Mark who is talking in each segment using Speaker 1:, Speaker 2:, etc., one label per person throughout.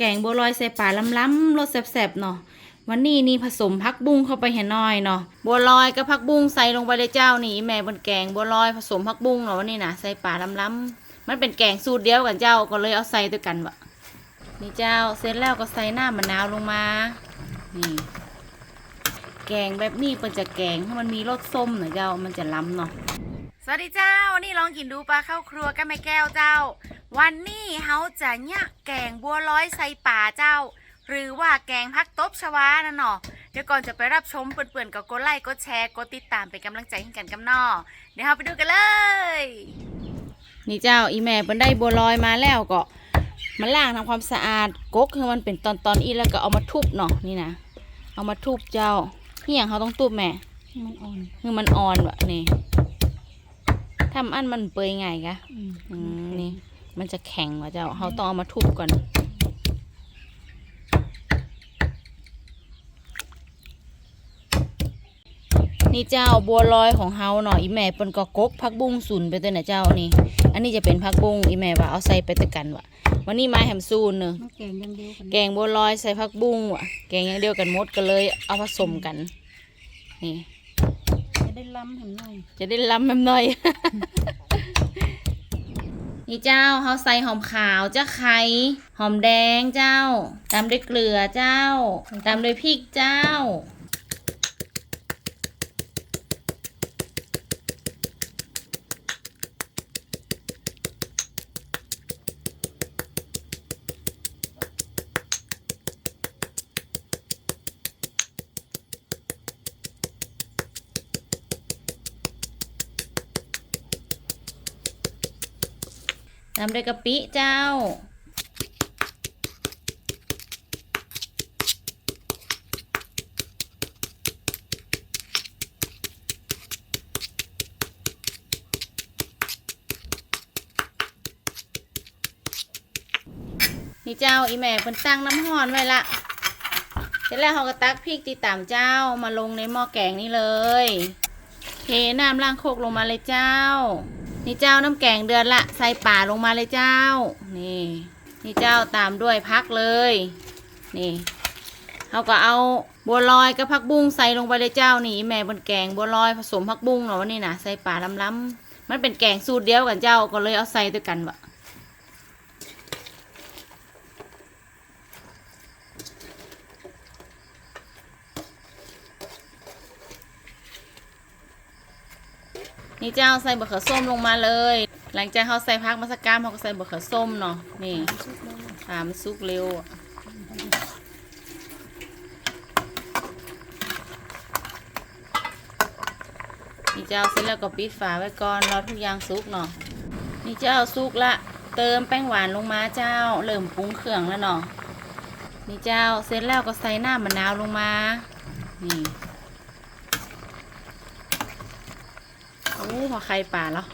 Speaker 1: แกงบัวลอยใส่ป่าล้ำๆรสแซ่บๆเนาะวันนี้นี่ผสมพักบุ้งเข้าไปให้น่อยเนาะบัวลอยกับพักบุ้งใส่ลงไปเลยเจ้านี่แม่บนแกงบัวลอยผสมพักบุ้งเนาะวันนี้นะใส่ป่าล้ำๆมันเป็นแกงสูตรเดียวกันเจ้าก็เลยเอาใส่ด้วยกันวะนี่เจ้าเสร็จแล้วก็ใส่หน้ามะนาวลงมานี่แกงแบบนี้เป็นจะแกงให้มันมีรสส้มหน่อยเจ้ามันจะล้ำเนาะสวัสดีเจ้าวันนี้ลองกินดูปลาเข้าครัวกันแม่แก้วเจ้า วันนี้เฮาจะเนี่ยแกงบัวลอยใส่ป่าเจ้า หรือว่าแกงพักตบชวานั่นเนาะเดี๋ยวก่อนจะไปรับชมเปื่อนๆก็กดไลค์กดแชร์กดติดตามเป็นกำลังใจให้กันกับนอเดี๋ยวเราไปดูกันเลย นี่เจ้าอีแม่เปิ้นได้บัวลอยมาแล้วก็มาล้างทำความสะอาดกกคือมันเป็นตอนๆอีแล้วก็เอามาทุบเนาะนี่นะเอามาทุบเจ้านี่อย่างเขาต้องทุบแม่
Speaker 2: มันอ่อน
Speaker 1: คือมันอ่อนวะนี่ทำอันมันเปื่อยไงกะ
Speaker 2: อืม
Speaker 1: อืมนี่ มันจะแข็งวะเจ้าเขาต้องเอามาทุบก่อน นี่เจ้าบัวลอยของเฮาหน่อยอีแม่เปิ้นก็กกพักบุ้งสุนไปตัวน่ะเจ้านี่ อันนี้จะเป็นพักบุ้งอีแม่ว่าเอาใส่ไปตะกันวะวันนี้ไม้แฮมซูนเนอะ
Speaker 2: มันแกงอยังเดียวกัน
Speaker 1: แกงบัวลอยใส่ผักบุ้งวะแกงอย่างเดียวกันหมดก็เลยเอาผสมกัน นี่
Speaker 2: จะได้ล้ำเห็นหน่อย
Speaker 1: จะได้ล้ำแม่มหน่อย นี่เจ้าเขาใส่หอมขาวเจ้าไข่หอมแดงเจ้า ตามด้วยเกลือเจ้า ตามด้วยพริกเจ้า ตามด้วยกะปิเจ้า นี่เจ้าอีแม่เพิ่นตั้งน้ำห้อนไว้ละเสร็จแล้วเขาก็ตักพริกตีตามเจ้ามาลงในหม้อแกงนี่เลย เทน้ำล้างโคกลงมาเลยเจ้า นี่เจ้าน้ำแกงเดือนละ ใส่ป่าลงมาเลยเจ้า นี่ นี่เจ้าตามด้วยพักเลย นี่เขาก็เอาบัวลอยกับผักบุ้งใส่ลงไปเลยเจ้านี่แม่บนแกงบัวลอยผสมผักบุ้งเนาะวันนี่นะใส่ป่าล้ำๆมันเป็นแกงสูตรเดียวกันเจ้าก็เลยเอาใส่ด้วยกันวะ นี่เจ้าใส่บะเขือส้มลงมาเลย หลังจากเขาใส่พักมาสกามเขาก็ใส่บะเขือส้มเนาะนี่
Speaker 2: ชุดเลย
Speaker 1: ตามนซุกเร็วนี่เจ้าเสร็จแล้วก็ปิดฝาไว้ก่อนรอทุกอย่างซุกเนาะนี่เจ้าซุกละเติมแป้งหวานลงมาเจ้าเริ่มปรุงเครื่องแล้วเนาะนี่เจ้าเสร็จแล้วก็ใส่หน้ำมะนาวลงมานี่ อ้พอใครป่าแล้ว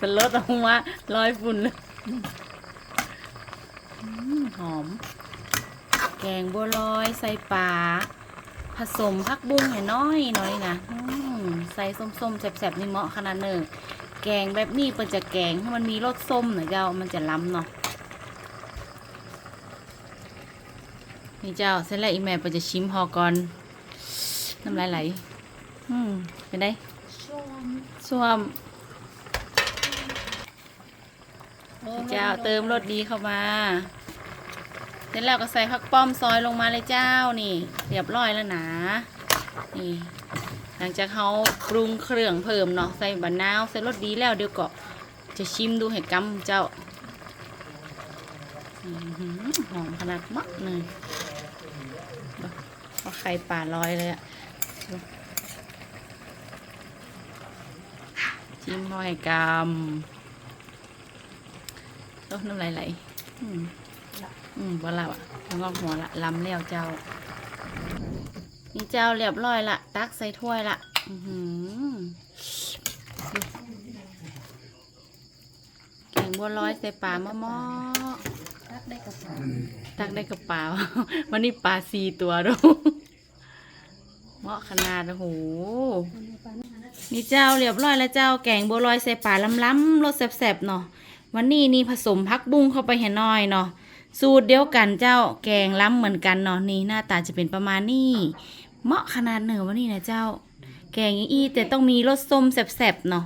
Speaker 1: สลดออกมาลอยฝุ่นเลยหอม แกงบัวลอยใส่ปลาผสมผักบุ้งให้น้อยหน่อยนะใส่ส้มๆแสบๆนี่เหมาะขนาดเนอะแกงแบบนี้เป็นจะแกงให้มันมีรสส้มหน่อยเจ้ามันจะล้ำเนาะนี่เจ้าเสร็จแล้วอีแม่เปนจะชิมพอก่อนน้ำลายไหล อืมเป็นไง
Speaker 2: ช่วง
Speaker 1: ส้วมเจ้าเติมรสดีเข้ามาเสร็จแล้วก็ใส่ผักป้อมซอยลงมาเลยเจ้านี่ เรียบร้อยแล้วนะนี่ หลังจากเขาปรุงเครื่องเพิ่มเนาะใส่บะนาวใส่รสดีแล้วเดี๋ยวก็จะชิมดูเห็ดกำเจ้าหอมขนาดมักเลยเอาไข่ป่าลอยเลยอะ ชิมหน่อยกำต้นน้ำลายไหลอืมอืมบ่ละอะงอกหัวละลำแล้วเจ้า นี่เจ้าเรียบร้อยละ ตักใส่ถ้วยละ อือหือแกงบัวลอยใส่ปลาหม้อ
Speaker 2: รักได้กับปลา
Speaker 1: ๆตักได้กับปลาวันนี้ปลาสี่ตัวดู เหมาะขนาดโอ้โห
Speaker 2: นี่
Speaker 1: เจ้าเรียบร้อยแล้วเจ้าแกงบัวลอยใส่ป่าล้ำๆรสแซ่บๆเนาะวันนี้นี่ผสมพักบุ้งเข้าไปเห้หน่อยเนาะสูตรเดียวกันเจ้าแกงล้ำเหมือนกันเนาะนี่หน้าตาจะเป็นประมาณนี้เหมาะขนาดเหนือวะนี่นะเจ้า แกงอีแต่ต้องมีรสส้มแสบๆเนาะ